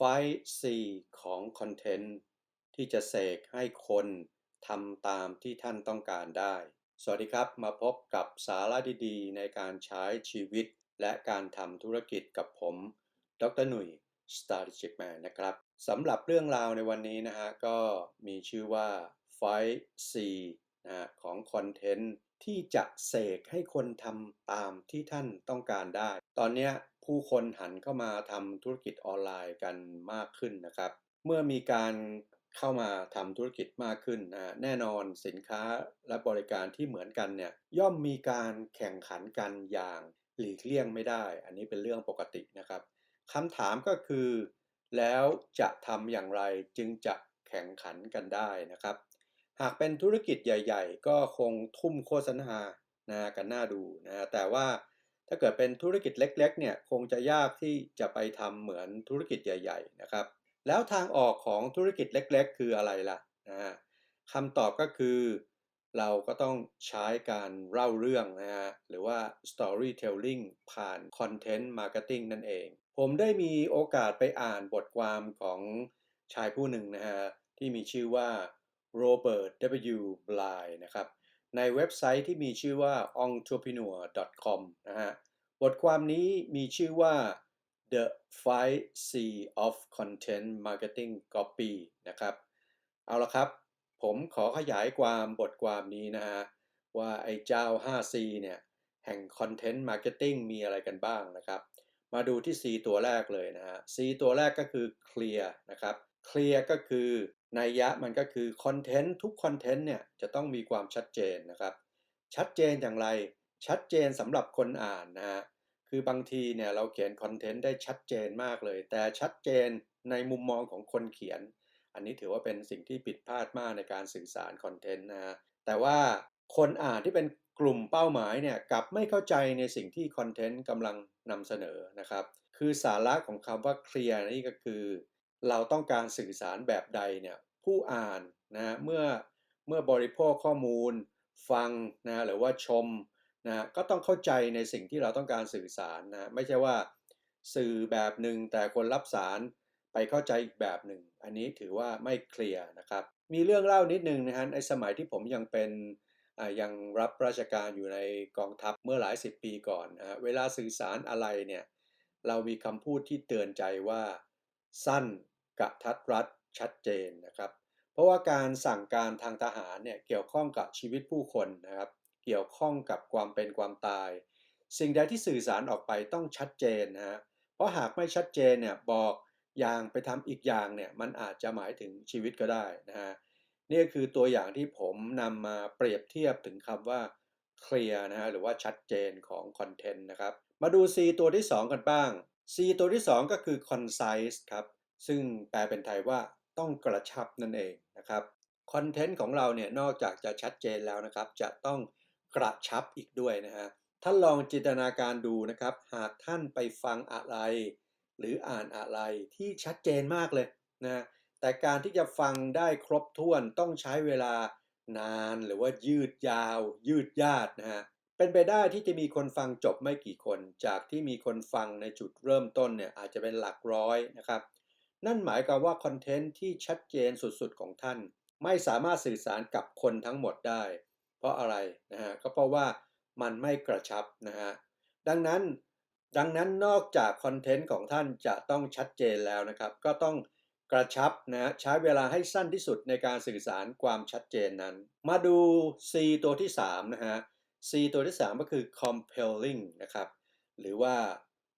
ไฟซีของคอนเทนต์ที่จะเสกให้คนทำตามที่ท่านต้องการได้ สวัสดีครับมาพบกับสาระดีๆ ในการใช้ชีวิตและการทำธุรกิจกับผม ดรหนุ่ย Strategic Man นะครับสำหรับเรื่องราวในวันนี้นะฮะก็มีชื่อว่าไฟซีนะฮะของคอนเทนต์ที่จะเสกให้คนทำตามที่ท่านต้องการได้ ตอนนี้ ผู้คนหันเข้ามาทำธุรกิจออนไลน์กันมากขึ้นนะครับ เมื่อมีการเข้ามาทำธุรกิจมากขึ้นนะแน่นอนสินค้าและบริการที่เหมือนกันเนี่ยย่อมมีการแข่งขันกันอย่างหลีกเลี่ยงไม่ได้ อันนี้เป็นเรื่องปกตินะครับคำถามก็คือ แล้วจะทำอย่างไรจึงจะแข่งขันกันได้นะครับ หากเป็นธุรกิจใหญ่ ๆ ก็คงทุ่มโฆษณานะกันน่าดูนะแต่ว่า ถ้าเกิดเป็นธุรกิจเล็กๆเนี่ยคงจะยากที่จะไปทำเหมือนธุรกิจใหญ่ ๆ นะครับ แล้วทางออกของธุรกิจเล็ก ๆ คืออะไรล่ะนะฮะคำตอบก็คือ เราก็ต้องใช้การเล่าเรื่องนะฮะหรือว่า storytelling ผ่าน content marketing นั่นเอง ผมได้มีโอกาสไปอ่านบทความของชายผู้หนึ่งนะฮะที่มีชื่อว่า Robert W. Bly นะครับ ในเว็บไซต์ที่มีชื่อว่า entrepreneur.com นะฮะ บทความนี้มีชื่อว่า The 5 C of Content Marketing Copy นะครับ เอาละครับ ผมขอขยายความบทความนี้นะฮะ ว่าไอ้เจ้า 5C เนี่ย แห่ง Content Marketing มีอะไรกันบ้างนะครับ มาดูที่ C ตัวแรกเลยนะฮะ C ตัวแรกก็คือ Clear นะครับ Clear ก็คือ นัยยะมันก็คือคอนเทนต์ทุกคอนเทนต์เนี่ยจะต้องมีความชัดเจนนะครับ ชัดเจนอย่างไรชัดเจนสำหรับคนอ่านนะฮะคือบางทีเนี่ยเราเขียนคอนเทนต์ได้ชัดเจนมากเลย แต่ชัดเจนในมุมมองของคนเขียน อันนี้ถือว่าเป็นสิ่งที่ผิดพลาดมากในการสื่อสารคอนเทนต์นะฮะแต่ว่าคนอ่านที่เป็นกลุ่มเป้าหมายเนี่ยกลับไม่เข้าใจในสิ่งที่คอนเทนต์กำลังนำเสนอนะครับ คือสาระของคำว่าเคลียร์นี่ก็คือ เราต้องการสื่อสารแบบใดเนี่ย ผู้อ่านนะเมื่อเมื่อบริโภคข้อมูล ฟังนะหรือว่าชมนะก็ต้องเข้าใจในสิ่งที่เราต้องการสื่อสารนะไม่ใช่ว่าสื่อแบบหนึ่งแต่คนรับสารไปเข้าใจอีกแบบหนึ่ง อันนี้ถือว่าไม่เคลียร์นะครับ มีเรื่องเล่านิดนึงนะฮะในสมัยที่ผมยังเป็นยังรับราชการอยู่ในกองทัพเมื่อหลายสิบปีก่อนนะเวลาสื่อสารอะไรเนี่ยเรามีคำพูดที่เตือนใจว่า สั้นกระทัดรัด ชัดเจนนะครับ เพราะว่าการสั่งการทางทหารเนี่ยเกี่ยวข้องกับชีวิตผู้คนนะครับ เกี่ยวข้องกับความเป็นความตาย สิ่งใดที่สื่อสารออกไปต้องชัดเจนนะฮะเพราะหากไม่ชัดเจนเนี่ยบอกอย่างไปทำอีกอย่างเนี่ยมันอาจจะหมายถึงชีวิตก็ได้นะฮะนี่คือตัวอย่างที่ผมนำมาเปรียบเทียบถึงคำว่าเคลียร์นะฮะหรือว่าชัดเจนของคอนเทนต์นะครับ มาดู C ตัวที่ 2 กันบ้าง C ตัวที่ 2 ก็คือ concise ครับ ซึ่งแปลเป็นไทยว่า ต้องกระชับนั่นเองนะครับคอนเทนต์ของเราเนี่ยนอกจากจะชัดเจนแล้วนะครับ จะต้องกระชับอีกด้วยนะฮะท่านลองจินตนาการดูนะครับ หากท่านไปฟังอะไร หรืออ่านอะไรที่ชัดเจนมากเลยนะแต่การที่จะฟังได้ครบถ้วนต้องใช้เวลานานหรือว่ายืดยาว ยืดยาดนะฮะเป็นไปได้ที่จะมีคนฟังจบไม่กี่คน จากที่มีคนฟังในจุดเริ่มต้นเนี่ยอาจจะเป็นหลักร้อยนะครับ นั่นหมายความว่าคอนเทนต์ที่ชัดเจนสุดๆของท่าน ไม่สามารถสื่อสารกับคนทั้งหมดได้ เพราะอะไรนะฮะก็เพราะว่ามันไม่กระชับนะฮะดังนั้นดังนั้นนอกจากคอนเทนต์ของท่านจะต้องชัดเจนแล้วนะครับ ก็ต้องกระชับนะใช้เวลาให้สั้นที่สุดในการสื่อสารความชัดเจนนั้น มาดู C ตัวที่3นะฮะ C ตัวที่ 3 ก็คือ compelling นะครับ หรือว่า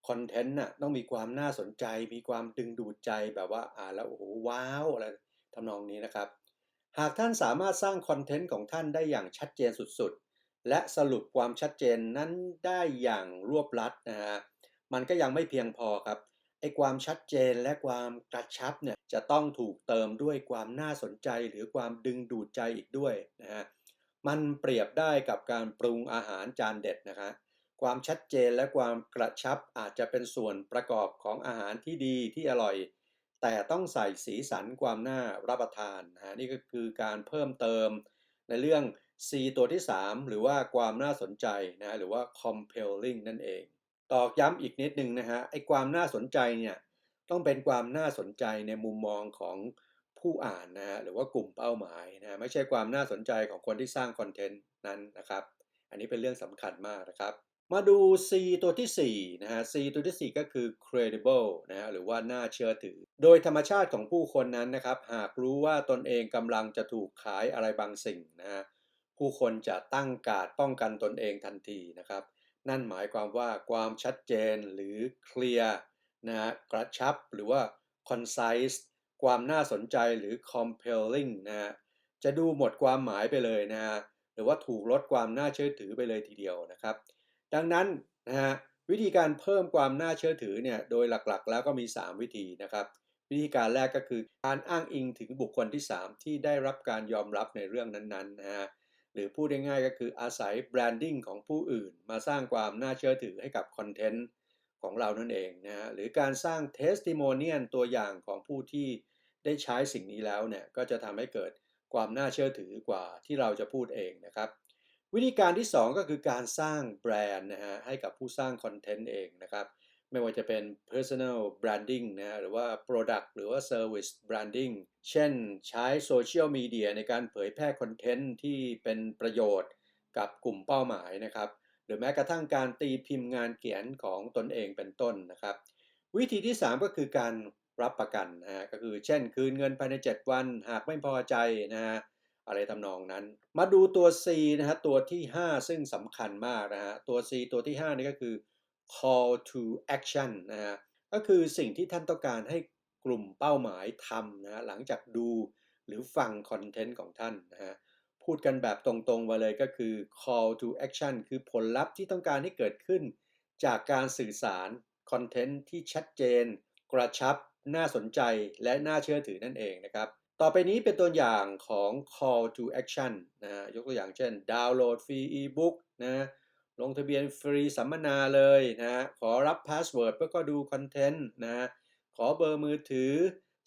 คอนเทนต์น่ะต้องมีความน่าสนใจ มีความดึงดูดใจแบบว่าอ่านแล้วโอ้โหว้าวอะไรทำนองนี้นะครับ หากท่านสามารถสร้างคอนเทนต์ของท่านได้อย่างชัดเจนสุดๆ และสรุปความชัดเจนนั้นได้อย่างรวบลัดนะฮะมันก็ยังไม่เพียงพอครับไอ้ความชัดเจนและความกระชับเนี่ยจะต้องถูกเติมด้วยความน่าสนใจหรือความดึงดูดใจอีกด้วยนะฮะมันเปรียบได้กับการปรุงอาหารจานเด็ดนะครับ ความชัดเจนและความกระชับอาจจะเป็นส่วนประกอบของอาหารที่ดีที่อร่อย แต่ต้องใส่สีสันความน่ารับประทานนะนี่ก็คือการเพิ่มเติมในเรื่อง C ตัวที่ 3 หรือว่าความน่าสนใจนะหรือว่า compelling นั่นเอง ตอกย้ำอีกนิดนึงนะฮะไอ้ความน่าสนใจเนี่ยต้องเป็นความน่าสนใจในมุมมองของผู้อ่านนะฮะหรือว่ากลุ่มเป้าหมายนะไม่ใช่ความน่าสนใจของคนที่สร้างคอนเทนต์นั้นนะครับ อันนี้เป็นเรื่องสำคัญมากนะครับ มาดู C ตัวที่4นะฮะ C ตัวที่ 4 ก็คือ credible นะฮะหรือว่าน่าเชื่อถือ โดยธรรมชาติของผู้คนนั้นนะครับ หากรู้ว่าตนเองกำลังจะถูกขายอะไรบางสิ่งนะฮะผู้คนจะตั้งการป้องกันตนเองทันทีนะครับ นั่นหมายความว่าความชัดเจนหรือเคลียร์นะฮะกระชับหรือว่า concise ความน่าสนใจหรือ compelling นะฮะจะดูหมดความหมายไปเลยนะฮะหรือว่าถูกลดความน่าเชื่อถือไปเลยทีเดียวนะครับ ดังนั้นนะฮะวิธีการเพิ่มความน่าเชื่อถือเนี่ยโดยหลักๆ แล้วก็มี 3 วิธีนะครับ วิธีการแรกก็คือการอ้างอิงถึงบุคคลที่ 3 ที่ได้รับการยอมรับในเรื่องนั้นๆนะฮะหรือพูดง่ายๆก็คืออาศัยแบรนดิ้งของผู้อื่น มาสร้างความน่าเชื่อถือให้กับคอนเทนต์ของเรานั่นเองนะฮะหรือการสร้างเทสติโมเนียนตัวอย่างของผู้ที่ได้ใช้สิ่งนี้แล้วเนี่ยก็จะทำให้เกิดความน่าเชื่อถือกว่าที่เราจะพูดเองนะครับ วิธีการที่ 2 ก็คือการสร้างแบรนด์นะฮะให้กับผู้สร้างคอนเทนต์เองนะครับ ไม่ว่าจะเป็น personal branding นะฮะหรือว่า product หรือว่า service branding เช่นใช้โซเชียลมีเดียในการเผยแพร่คอนเทนต์ที่เป็นประโยชน์กับกลุ่มเป้าหมายนะครับ หรือแม้กระทั่งการตีพิมพ์งานเขียนของตนเองเป็นต้นนะครับ วิธีที่ 3 ก็คือการรับประกันนะฮะก็คือเช่นคืนเงินภายใน 7 วันหากไม่พอใจนะฮะ อะไรทำนองนั้น มาดูตัว C นะฮะตัวที่ 5 ซึ่งสำคัญมากนะฮะตัว C ตัวที่ 5 นี่ก็คือ call to action นะฮะก็คือสิ่งที่ท่านต้องการให้กลุ่มเป้าหมายทำนะฮะหลังจากดูหรือฟังคอนเทนต์ของท่านนะฮะพูดกันแบบตรงๆไปเลยก็คือ call to action คือผลลัพธ์ที่ต้องการให้เกิดขึ้น จากการสื่อสารคอนเทนต์ที่ชัดเจน กระชับ น่าสนใจและน่าเชื่อถือนั่นเองนะครับ ต่อไปนี้เป็นตัวอย่างของ call to action นะฮะยกตัวอย่างเช่น ดาวน์โหลดฟรี e-book นะลงทะเบียนฟรีสัมมนาเลยนะขอรับพาสเวิร์ดเพื่อก็ดูคอนเทนต์นะขอเบอร์มือถือ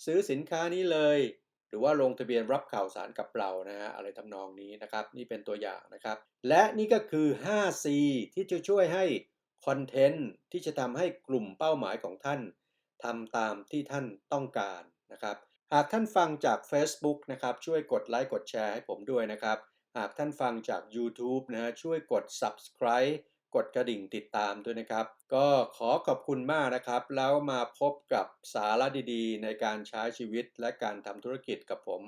ซื้อสินค้านี้เลย หรือว่าลงทะเบียนรับข่าวสารกับเรานะฮะอะไรทำนองนี้นะครับ นี่เป็นตัวอย่างนะครับ และนี่ก็คือ 5C ที่จะช่วยให้คอนเทนต์ที่จะทำให้กลุ่มเป้าหมายของท่านทำตามที่ท่านต้องการนะครับ หากท่านฟังจาก Facebook นะครับช่วยกดไลค์กดแชร์ให้ผมด้วยนะครับ หากท่านฟังจาก YouTube นะฮะช่วยกด Subscribe กดกระดิ่งติดตามด้วยนะครับ ก็ขอขอบคุณมากนะครับ แล้วมาพบกับสาระดีๆ ในการใช้ชีวิตและการทำธุรกิจกับผม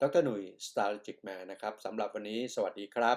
ดรหนุ่ย Strategic Man นะครับสำหรับวันนี้สวัสดีครับ